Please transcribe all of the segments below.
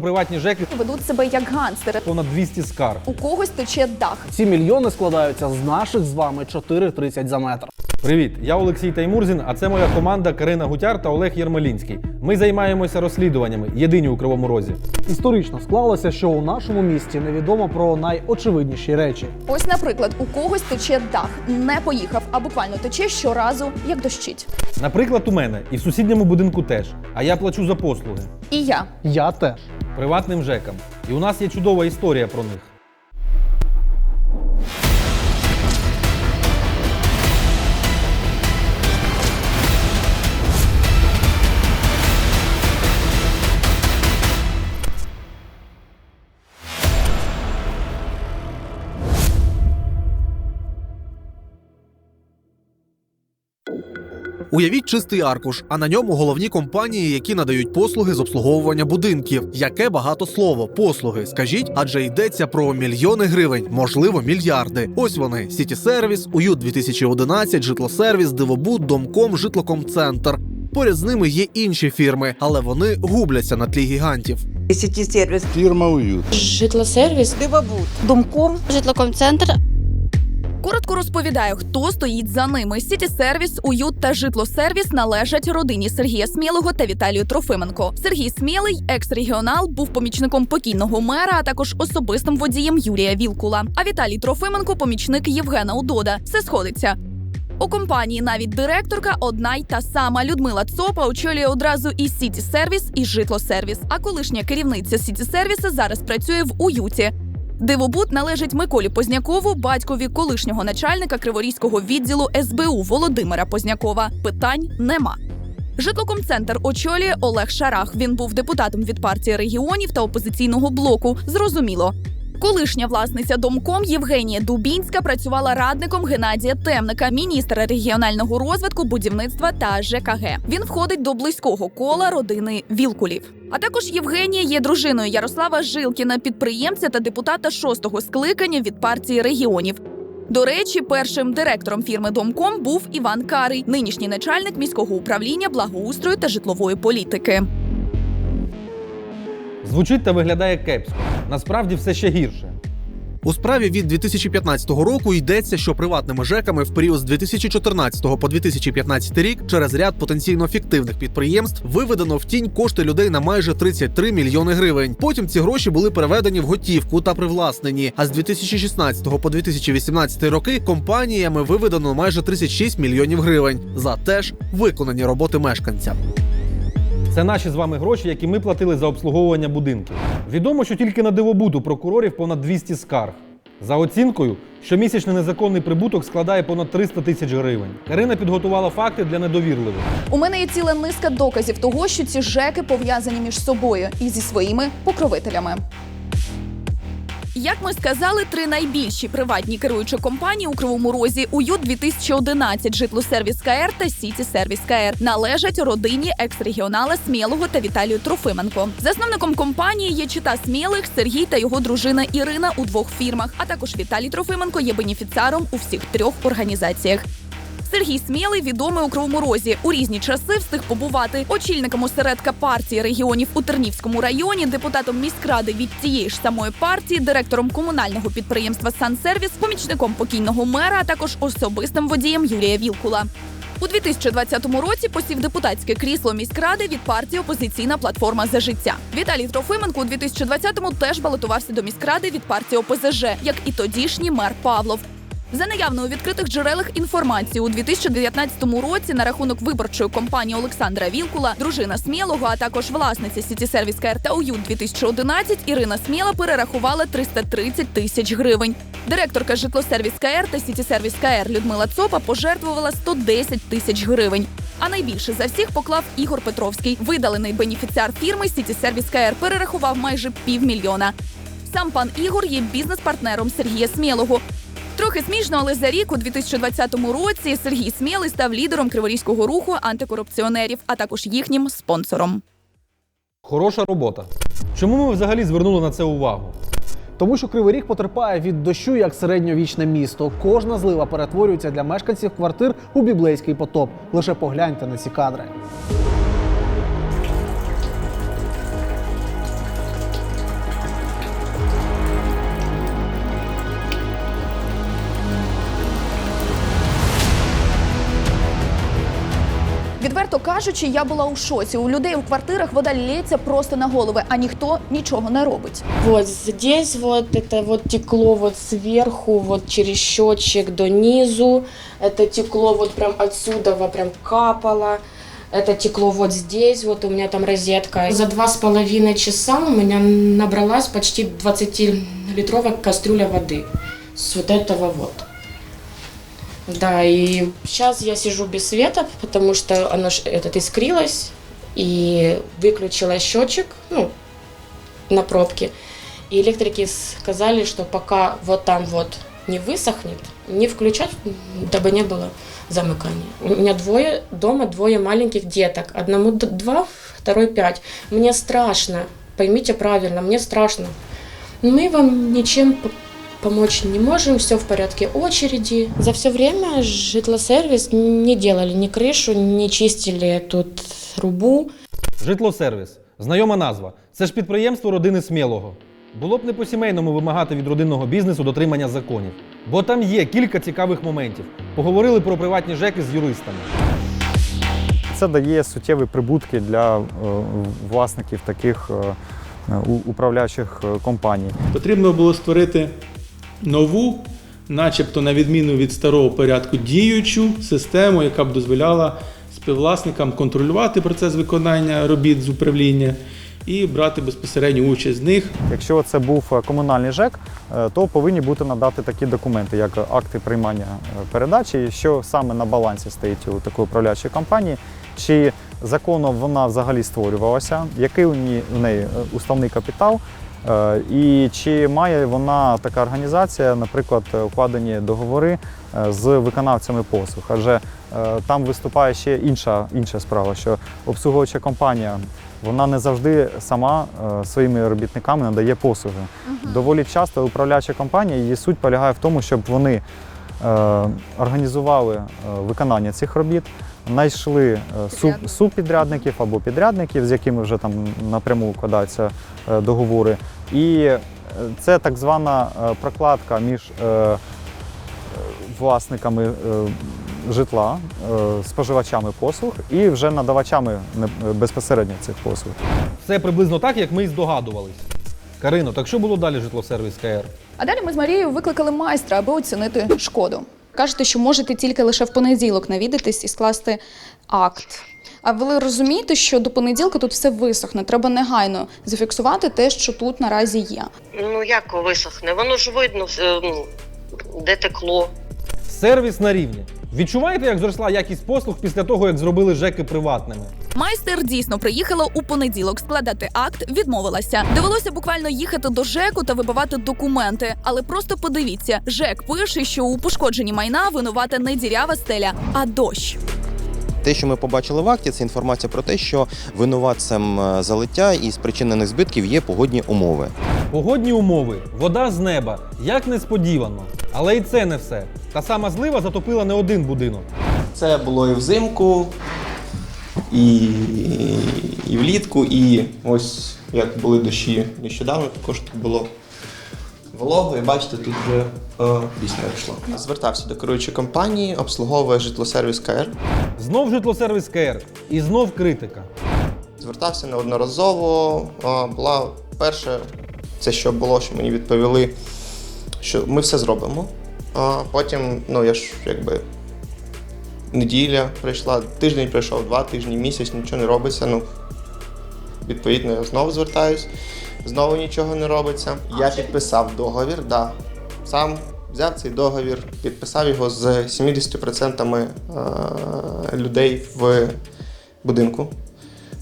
Приватні ЖЕКи Ведуть себе як ганстери. понад 200 скарг. У когось тече дах. Ці мільйони складаються з наших з вами 4,30 за метр. Привіт, я Олексій Таймурзін, а це моя команда Карина Гутяр та Олег Єрмолінський. Ми займаємося розслідуваннями, єдині у Кривому Розі. Історично склалося, що у нашому місті невідомо про найочевидніші речі. Ось, наприклад, у когось тече дах, не поїхав, а буквально тече щоразу, як дощить. Наприклад, у мене і в сусідньому будинку теж. А я плачу за послуги І я. Я теж. приватним ЖЕКам. І у нас є чудова історія про них. Уявіть чистий аркуш, а на ньому головні компанії, які надають послуги з обслуговування будинків. Яке багато слово послуги. Скажіть, адже йдеться про мільйони гривень, можливо, мільярди. Ось вони: Сіті Сервіс, Уют 2011, Житлосервіс, Дивобуд, Домком, Житлокомцентр. Поряд з ними є інші фірми, але вони губляться на тлі гігантів. Сіті сервіс, Фірма «Уют». Житлосервіс, Дивобуд, Думком, житлокомцентр, Коротко розповідаю, хто стоїть за ними. Сіті сервіс, уют та житлосервіс належать родині Сергія Смілого та Віталію Трофименко. Сергій Смілий, екс-регіонал, був помічником покійного мера, а також особистим водієм Юрія Вілкула. А Віталій Трофименко помічник Євгена Удода. Все сходиться. У компанії навіть директорка одна й та сама Людмила Цопа очолює одразу і Сіті Сервіс, і Житлосервіс. А колишня керівниця Сіті Сервіса зараз працює в уюті. Дивобуд належить Миколі Познякову, батькові колишнього начальника Криворізького відділу СБУ Володимира Познякова. Питань нема. Житлокомцентр очолює Олег Шарах. Він був депутатом від партії регіонів та опозиційного блоку. Зрозуміло. Колишня власниця домком Євгенія Дубінська працювала радником Геннадія Темника, міністра регіонального розвитку, будівництва та ЖКГ. Він входить до близького кола родини Вілкулів. А також Євгенія є дружиною Ярослава Жилкіна, підприємця та депутата шостого скликання від партії регіонів. До речі, першим директором фірми Домком був Іван Карий, нинішній начальник міського управління благоустрою та житлової політики. Звучить та виглядає кепсько. Насправді все ще гірше. У справі від 2015 року йдеться, що приватними ЖЕКами в період з 2014 по 2015 рік через ряд потенційно фіктивних підприємств виведено в тінь кошти людей на майже 33 мільйони гривень. Потім ці гроші були переведені в готівку та привласнені. А з 2016 по 2018 роки компаніями виведено майже 36 мільйонів гривень за теж виконані роботи мешканцям. Це наші з вами гроші, які ми платили за обслуговування будинків. Відомо, що тільки на дивобуту прокурорів понад 200 скарг. За оцінкою, щомісячний незаконний прибуток складає понад 300 тисяч гривень. Карина підготувала факти для недовірливих. У мене є ціла низка доказів того, що ці ЖЕКи пов'язані між собою і зі своїми покровителями. Як ми сказали, три найбільші приватні керуючі компанії у Кривому Розі УЮТ 2011, Житлосервіс КР та Сіті Сервіс КР належать родині екс-регіонала Смілого та Віталію Трофименко. Засновником компанії є чита Смілих, Сергій та його дружина Ірина у двох фірмах. А також Віталій Трофименко є бенефіціаром у всіх трьох організаціях. Сергій Смілий відомий у Кривому Розі. У різні часи встиг побувати очільником осередка партії регіонів у Тернівському районі, депутатом міськради від тієї ж самої партії, директором комунального підприємства Сансервіс, помічником покійного мера, а також особистим водієм Юрія Вілкула. У 2020 році посів депутатське крісло міськради від партії Опозиційна платформа за життя. Віталій Трофименко у 2020-му теж балотувався до міськради від партії ОПЗЖ, як і тодішній мер Павлов. За наявною відкритих джерелах інформації у 2019 році на рахунок виборчої кампанії Олександра Вілкула, дружина Смілого, а також власниця Сіті Сервіс КР та УЮТ 2011 Ірина Сміла перерахувала 330 тисяч гривень. Директорка житлосервіс КР та Сіті Сервіс КР Людмила Цопа пожертвувала 110 тисяч гривень. А найбільше за всіх поклав Ігор Петровський. Видалений бенефіціар фірми Сіті Сервіс КР перерахував майже півмільйона. Сам пан Ігор є бізнес-партнером Сергія Смілого. Трохи смішно, але за рік у 2020 році Сергій Смілий став лідером криворізького руху антикорупціонерів, а також їхнім спонсором. Хороша робота. Чому ми взагалі звернули на це увагу? Тому що Кривий Ріг потерпає від дощу як середньовічне місто. Кожна злива перетворюється для мешканців квартир у біблейський потоп. Лише погляньте на ці кадри. кажучи, я була у шоці. У людей у квартирах вода лється просто на голови, а ніхто нічого не робить. Вот здесь вот это вот текло вот сверху, вот через счетчик до низу. Это текло вот прям отсюда, вот прям капало. Это текло вот здесь, вот у меня там розетка. За два с половиной часа у меня набралась почти 20-литровая кастрюля воды с вот этого вот. Да, и сейчас я сижу без света, потому что оно ж этот искрилось и выключила счетчик, ну, на пробке. И электрики сказали, что пока вот там вот не высохнет, не включать, дабы не было замыкания. У меня двое дома, двое маленьких деток. Одному д- два, второй пять. Мне страшно, поймите правильно, мне страшно. Мы вам ничем п- помочь не можем, все в порядке очереди. За все время житлосервис не делали ни крышу, не чистили тут трубу. Житлосервіс. Знайома назва. Це ж підприємство родини Смілого. Було б не по-сімейному вимагати від родинного бізнесу дотримання законів. Бо там є кілька цікавих моментів. Поговорили про приватні ЖЕКи з юристами. Це дає суттєві прибутки для е, власників таких е, у- управляючих е, компаній. Потрібно було створити нову, начебто на відміну від старого порядку, діючу систему, яка б дозволяла співвласникам контролювати процес виконання робіт з управління і брати безпосередню участь з них. Якщо це був е, комунальний ЖЕК, е, то повинні бути надати такі документи, як акти приймання е, передачі, що саме на балансі стоїть у такої управляючої компанії, чи законно вона взагалі створювалася, який у неї, уставний капітал, і чи має вона така організація, наприклад, е, укладені договори е, з виконавцями послуг. Адже е, там виступає ще інша, інша справа, що обслуговуюча компанія вона не завжди сама е, своїми робітниками надає послуги. Доволі часто управляюча компанія, її суть полягає в тому, щоб вони е, організували е, виконання цих робіт, знайшли е, субпідрядників або підрядників, з якими вже там напряму укладаються е, договори. І е, це так звана прокладка між власниками житла, споживачами послуг і вже надавачами безпосередньо цих послуг. Все приблизно так, як ми і здогадувались. Карино, так що було далі житлосервіс КР? А далі ми з Марією викликали майстра, аби оцінити шкоду. Кажете, що можете тільки лише в понеділок навідатись і скласти акт. А ви розумієте, що до понеділка тут все висохне. Треба негайно зафіксувати те, що тут наразі є. Ну як висохне? Воно ж видно, е, ну, де текло. Сервіс на рівні. Відчуваєте, як зросла якість послуг після того, як зробили ЖЕКи приватними? Майстер дійсно приїхала у понеділок складати акт, відмовилася. Довелося буквально їхати до ЖЕКу та вибивати документи. Але просто подивіться, ЖЕК пише, що у пошкодженні майна винувата не дірява стеля, а дощ. Те, що ми побачили в акті, це інформація про те, що винуватцем е, залиття і спричинених збитків є погодні умови. Погодні умови, вода з неба, як несподівано. Але і це не все. Та сама злива затопила не один будинок. Це було і взимку, і, і влітку, і ось як були дощі нещодавно, також тут було волого, і бачите, тут вже е, пісня вийшла. Звертався до керуючої компанії, обслуговує житлосервіс КР. Знов житлосервіс КР і знов критика. Звертався неодноразово. Е, Була перше, це що було, що мені відповіли, що ми все зробимо. А потім, ну я ж якби неділя прийшла, тиждень пройшов, два тижні, місяць, нічого не робиться. Ну, відповідно, я знову звертаюсь, знову нічого не робиться. Я підписав договір, да. Сам взяв цей договір, підписав його з 70% е, людей в будинку.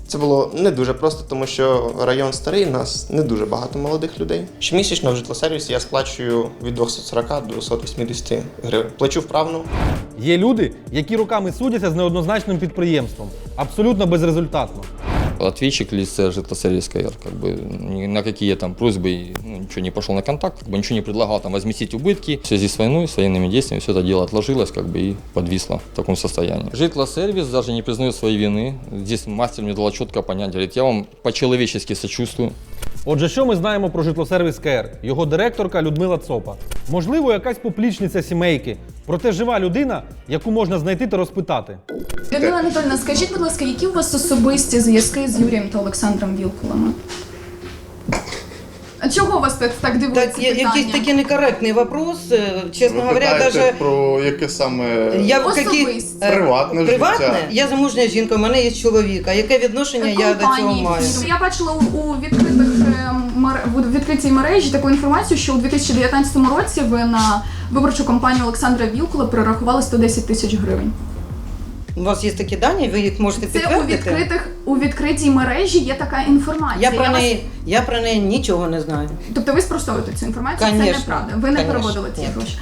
Це було не дуже просто, тому що район старий, нас не дуже багато молодих людей. Щомісячно в житлосервісі я сплачую від 240 до 280 гривень. Плачу вправно. Є люди, які роками судяться з неоднозначним підприємством, абсолютно безрезультатно. ответчик лице житлосервис КР, как бы ни на какие там просьбы ну, ничего не пошел на контакт, как бы ничего не предлагал там возместить убытки. В связи с войной, с военными действиями все это дело отложилось как бы и подвисло в таком состоянии. Житлосервис даже не признает своей вины. Здесь мастер мне дала четко понять, говорит, я вам по-человечески сочувствую. Отже, що ми знаємо про житлосервіс КР? Його директорка Людмила Цопа. Можливо, якась поплічниця сімейки, Проте жива людина, яку можна знайти та розпитати. Людмила Анатольовна, скажіть, будь ласка, які у вас особисті зв'язки з Юрієм та Олександром Вілкулами? А чого вас так, так дивується Так, я- питання? якийсь такий некоректний вопрос, е, чесно Ви говоря, питаєте даже про яке саме я в Особисті. каких е, Приватне приватне? життя. Я замужня жінка, у мене є чоловік. А яке відношення я до цього компанії. маю? Я бачила у, у відкритих у відкритій мережі таку інформацію, що у 2019 році ви на виборчу кампанію Олександра Вілкула перерахували 110 тисяч гривень. У вас є такі дані, ви їх можете Це у відкритих у відкритій мережі є така інформація. Я про вас- неї, я про неї нічого не знаю. Тобто ви спростовуєте цю інформацію, це Конечно. неправда. Ви не Конечно. переводили ці гроші.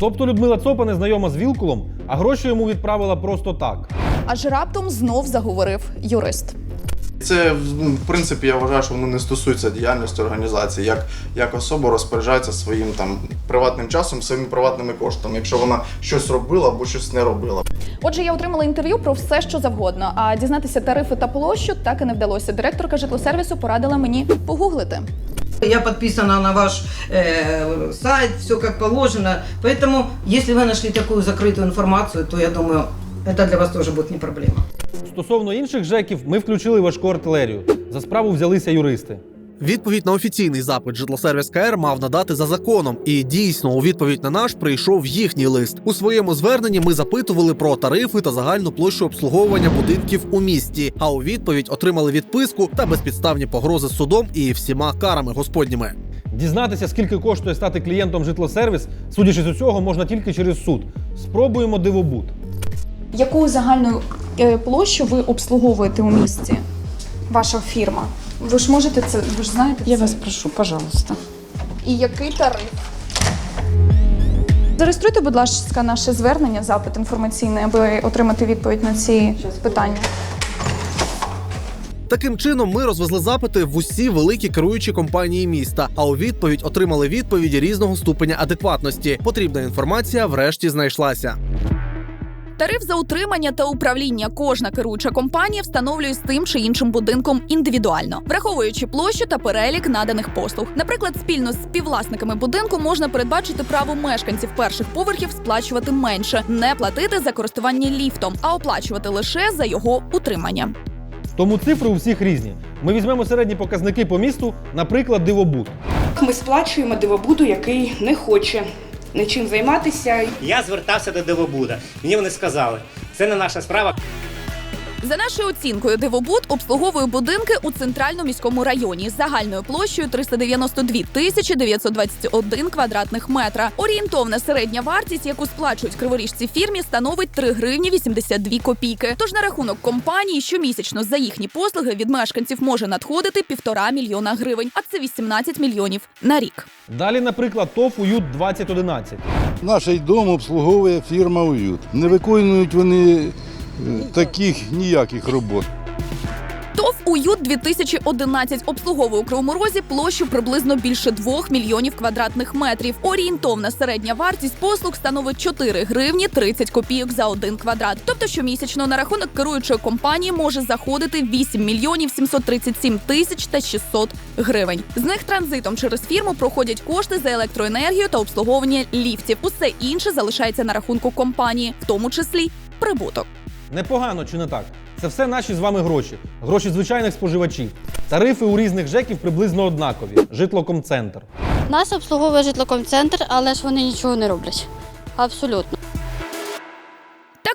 Тобто Людмила Цопа не знайома з Вілкулом, а гроші йому відправила просто так. Аж раптом знов заговорив юрист. Це ну, в принципі я вважаю, що воно не стосується діяльності організації, як, як особа розпоряджається своїм там приватним часом, своїми приватними коштами, якщо вона щось робила або щось не робила. Отже, я отримала інтерв'ю про все, що завгодно. А дізнатися тарифи та площу так і не вдалося. Директорка житлосервісу порадила мені погуглити. Я подписана на ваш э, сайт, все как положено. Поэтому, если вы нашли такую закрытую информацию, то я думаю, это для вас тоже будет не проблема. Стосовно інших ЖЕКів, ми включили важку артилерію. За справу взялися юристи. Відповідь на офіційний запит житлосервіс КР мав надати за законом, і дійсно у відповідь на наш прийшов їхній лист. У своєму зверненні ми запитували про тарифи та загальну площу обслуговування будинків у місті. А у відповідь отримали відписку та безпідставні погрози судом і всіма карами господніми. Дізнатися, скільки коштує стати клієнтом житлосервіс, судячи з усього, можна тільки через суд. Спробуємо дивобут. Яку загальну площу ви обслуговуєте у місті? Ваша фірма? Ви ж можете це, ви ж знаєте? Я це? вас прошу, пожалуйста. І який тариф? Зареєструйте, будь ласка, наше звернення, запит інформаційний, аби отримати відповідь на ці питання. Таким чином, ми розвезли запити в усі великі керуючі компанії міста. А у відповідь отримали відповіді різного ступеня адекватності. Потрібна інформація врешті знайшлася. Тариф за утримання та управління кожна керуюча компанія встановлює з тим чи іншим будинком індивідуально, враховуючи площу та перелік наданих послуг. Наприклад, спільно з співвласниками будинку можна передбачити право мешканців перших поверхів сплачувати менше, не платити за користування ліфтом, а оплачувати лише за його утримання. Тому цифри у всіх різні. Ми візьмемо середні показники по місту, наприклад, дивобут. Ми сплачуємо дивобуду, який не хоче нічим займатися. Я звертався до Дивобуда. Мені вони сказали, це не наша справа. За нашою оцінкою, Дивобуд обслуговує будинки у центральному міському районі з загальною площею 392 тисячі 921 квадратних метра. Орієнтовна середня вартість, яку сплачують криворіжці фірмі, становить 3 гривні 82 копійки. Тож на рахунок компанії щомісячно за їхні послуги від мешканців може надходити півтора мільйона гривень, а це 18 мільйонів на рік. Далі, наприклад, ТОВ Уют 2011. Наш дом обслуговує фірма Уют. Не виконують вони таких ніяких робот. ТОВ «Уют 2011» обслуговує у Кривому Розі площу приблизно більше 2 мільйонів квадратних метрів. Орієнтовна середня вартість послуг становить 4 гривні 30 копійок за один квадрат. Тобто щомісячно на рахунок керуючої компанії може заходити 8 мільйонів 737 тисяч та 600 гривень. З них транзитом через фірму проходять кошти за електроенергію та обслуговування ліфтів. Усе інше залишається на рахунку компанії, в тому числі прибуток. Непогано чи не так? Це все наші з вами гроші, гроші звичайних споживачів. Тарифи у різних ЖЕКів приблизно однакові. Житлокомцентр. Нас обслуговує житлокомцентр, але ж вони нічого не роблять. Абсолютно.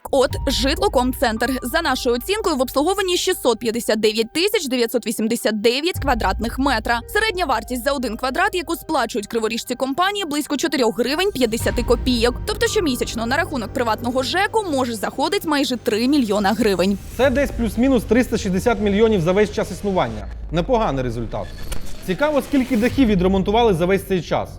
Так от, житлокомцентр за нашою оцінкою в обслуговуванні 659 тисяч 989 квадратних метра. Середня вартість за один квадрат, яку сплачують криворіжці компанії, близько 4 гривень 50 копійок. Тобто щомісячно на рахунок приватного ЖЕКу може заходить майже 3 мільйона гривень. Це десь плюс-мінус 360 мільйонів за весь час існування. Непоганий результат. Цікаво, скільки дахів відремонтували за весь цей час.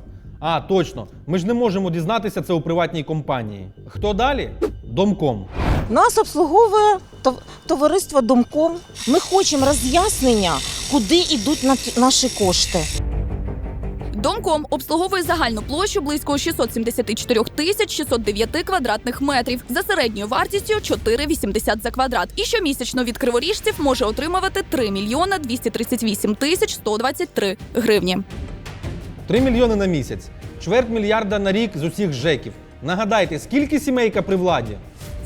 А, точно, ми ж не можемо дізнатися це у приватній компанії. Хто далі? Домком. Нас обслуговує тов- товариство Домком. Ми хочемо роз'яснення, куди йдуть на- наші кошти. Домком обслуговує загальну площу близько 674 тисяч 609 квадратних метрів за середньою вартістю 4,80 за квадрат. І щомісячно від криворіжців може отримувати 3 мільйона 238 тисяч 123 гривні. 3 мільйони на місяць, чверть мільярда на рік з усіх ЖЕКів. Нагадайте, скільки сімейка при владі?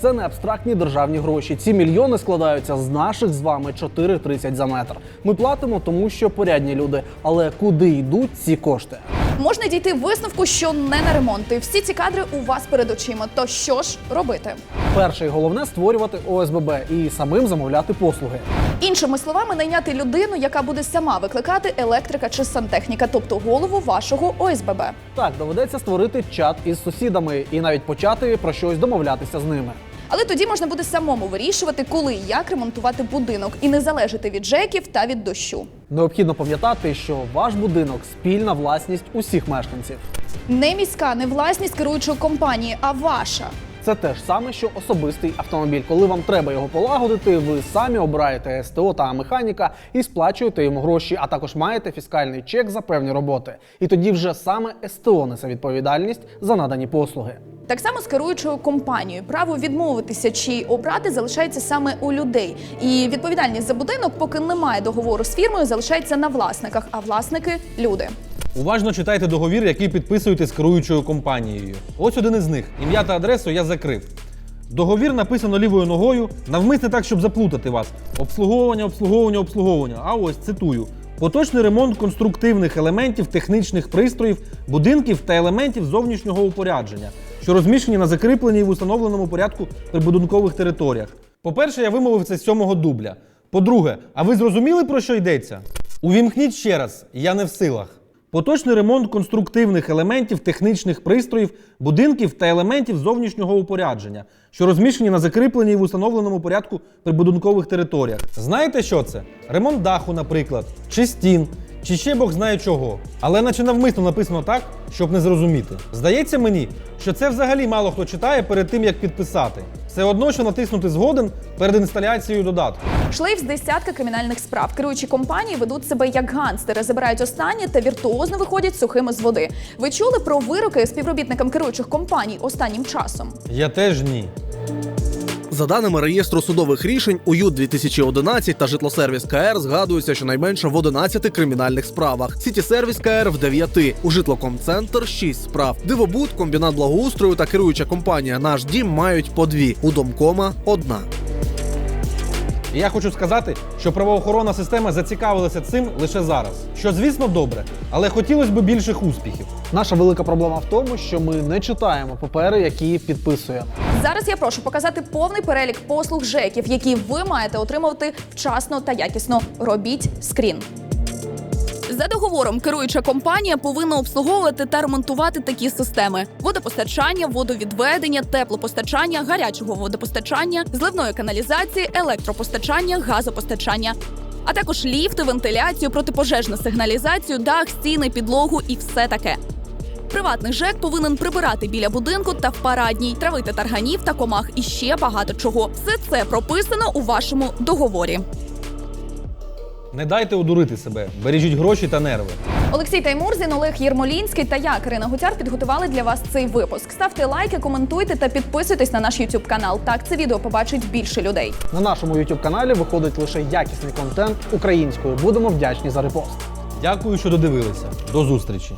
Це не абстрактні державні гроші. Ці мільйони складаються з наших з вами 4,30 за метр. Ми платимо, тому що порядні люди. Але куди йдуть ці кошти? Можна дійти висновку, що не на ремонти. Всі ці кадри у вас перед очима. То що ж робити? Перше і головне створювати ОСББ і самим замовляти послуги. Іншими словами, найняти людину, яка буде сама викликати електрика чи сантехніка, тобто голову вашого ОСББ. Так, доведеться створити чат із сусідами і навіть почати про щось домовлятися з ними. Але тоді можна буде самому вирішувати, коли і як ремонтувати будинок, і не залежати від жеків та від дощу. Необхідно пам'ятати, що ваш будинок спільна власність усіх мешканців. Не міська, не власність керуючої компанії, а ваша. Це те ж саме, що особистий автомобіль. Коли вам треба його полагодити, ви самі обираєте СТО та механіка і сплачуєте йому гроші, а також маєте фіскальний чек за певні роботи. І тоді вже саме СТО несе відповідальність за надані послуги. Так само з керуючою компанією право відмовитися чи обрати залишається саме у людей. І відповідальність за будинок, поки немає договору з фірмою, залишається на власниках, а власники люди. Уважно читайте договір, який підписуєте з керуючою компанією. Ось один із них. Ім'я та адресу я закрив. Договір написано лівою ногою, навмисне так, щоб заплутати вас. Обслуговування, обслуговування, обслуговування. А ось цитую. Поточний ремонт конструктивних елементів, технічних пристроїв, будинків та елементів зовнішнього упорядження, що розміщені на закріпленій в установленому порядку прибудинкових територіях. По-перше, я вимовив це з сьомого дубля. По-друге, а ви зрозуміли про що йдеться? Увімкніть ще раз, я не в силах. Поточний ремонт конструктивних елементів, технічних пристроїв, будинків та елементів зовнішнього упорядження, що розміщені на закріпленій в установленому порядку прибудинкових територіях. Знаєте, що це? Ремонт даху, наприклад, чи стін, чи ще Бог знає чого. Але наче навмисно написано так, щоб не зрозуміти. Здається мені, що це взагалі мало хто читає перед тим, як підписати. Все одно, що натиснути згоден перед інсталяцією додатку. Шлейф з десятка кримінальних справ. Керуючі компанії ведуть себе як ганстери, забирають останнє та віртуозно виходять сухими з води. Ви чули про вироки співробітникам керуючих компаній останнім часом? Я теж ні. За даними реєстру судових рішень, у ют 2011 та житлосервіс КР згадуються щонайменше в 11 кримінальних справах. Сіті сервіс КР в 9, у житлокомцентр 6 справ. Дивобуд, комбінат благоустрою та керуюча компанія Наш дім мають по дві. У домкома одна. І я хочу сказати, що правоохоронна система зацікавилася цим лише зараз. Що, звісно, добре, але хотілося б більших успіхів. Наша велика проблема в тому, що ми не читаємо папери, які підписуємо. Зараз я прошу показати повний перелік послуг ЖЕКів, які ви маєте отримувати вчасно та якісно. Робіть скрін. За договором керуюча компанія повинна обслуговувати та ремонтувати такі системи: водопостачання, водовідведення, теплопостачання, гарячого водопостачання, зливної каналізації, електропостачання, газопостачання. А також ліфти, вентиляцію, протипожежну сигналізацію, дах, стіни, підлогу і все таке. Приватний ЖЕК повинен прибирати біля будинку та в парадній, травити тарганів та комах і ще багато чого. Все це прописано у вашому договорі. Не дайте одурити себе, бережіть гроші та нерви. Олексій Таймурзін, Олег Єрмолінський та я, Карина Гутяр, підготували для вас цей випуск. Ставте лайки, коментуйте та підписуйтесь на наш YouTube канал. Так це відео побачить більше людей. На нашому youtube каналі виходить лише якісний контент українською. Будемо вдячні за репост. Дякую, що додивилися. До зустрічі!